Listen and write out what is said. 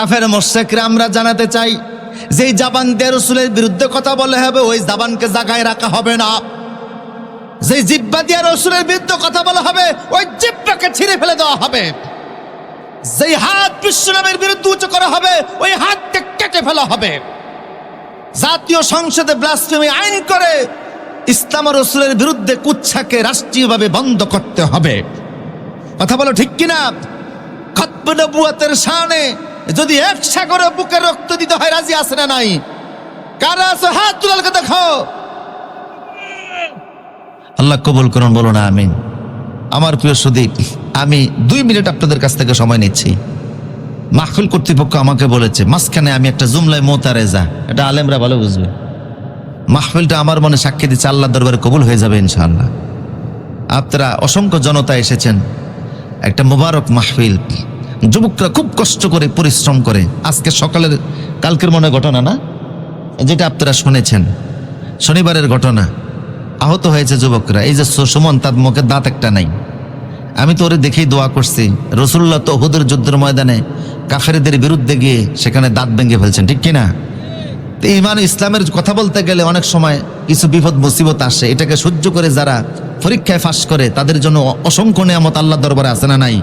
কাফের মোশেকরা আমরা জানাতে চাই, যেই জাবান দিয়ে রসুলের বিরুদ্ধে কথা বলে হবে, ওই জাবানকে জাগায় রাখা হবে না। যে জিব্বা দিয়ে রসুলের বিরুদ্ধে কথা বলা হবে, ওই জিব্বাকে ছিঁড়ে ফেলে দেওয়া হবে। যেই হাত বিশ্বনামের বিরুদ্ধে উঁচু করা হবে, ওই হাতকে কেটে ফেলা হবে। জাতীয় সংসদে ব্লাসফেমি আইন করে ইসলাম রসুলের বিরুদ্ধে কুচ্ছাকে রাষ্ট্রীয়ভাবে বন্ধ করতে হবে। কথা বলো ঠিক কিনা? খতব নবুয়াতের শানে যদি এক সাগরে বুকে রক্ত দিতে হয়, রাজি আছে না নাই? কারা আছে? হাত তুলালকে দেখো। আল্লাহ কবুল করুন বলো না আমিন। আমার প্রিয় সুদীপ, আমি দুই মিনিট আপনাদের কাছ থেকে সময় নিচ্ছি। মাহফিল কর্তৃপক্ষ আমাকে বলেছে, মাঝখানে আমি একটা জুমলায় মোতারেজা। এটা আলেমরা ভালো বুঝবে। মাহফিলটা আমার মনে সাক্ষী দিচ্ছে আল্লাহ দরবারে কবুল হয়ে যাবে ইনশাআল্লাহ। আপনারা অসংখ্য জনতা এসেছেন। একটা মোবারক মাহফিল। যুবকরা খুব কষ্ট করে পরিশ্রম করে। আজকে সকালের, কালকের মনে ঘটনা না? যেটা আপনারা শুনেছেন। শনিবারের ঘটনা। আহত হয়েছে যুবকরা। এই যে সুমন, তার মুখে দাঁত একটা নাই। আমি তো ওরে দেখেই দোয়া করছি। রসুল্লাহ তো ওহুদের যুদ্ধের ময়দানে কাফেরদের বিরুদ্ধে গিয়ে সেখানে দাঁত ভেঙে ফেলছেন। ঠিক কিনা? তো ইমান ইসলামের কথা বলতে গেলে অনেক সময় কিছু বিপদ, মুসিবত আসে। এটাকে সহ্য করে যারা পরীক্ষায় ফাঁস করে, তাদের জন্য অসংখ্য নিয়ামত আল্লাহ দরবারে আছে না নাই?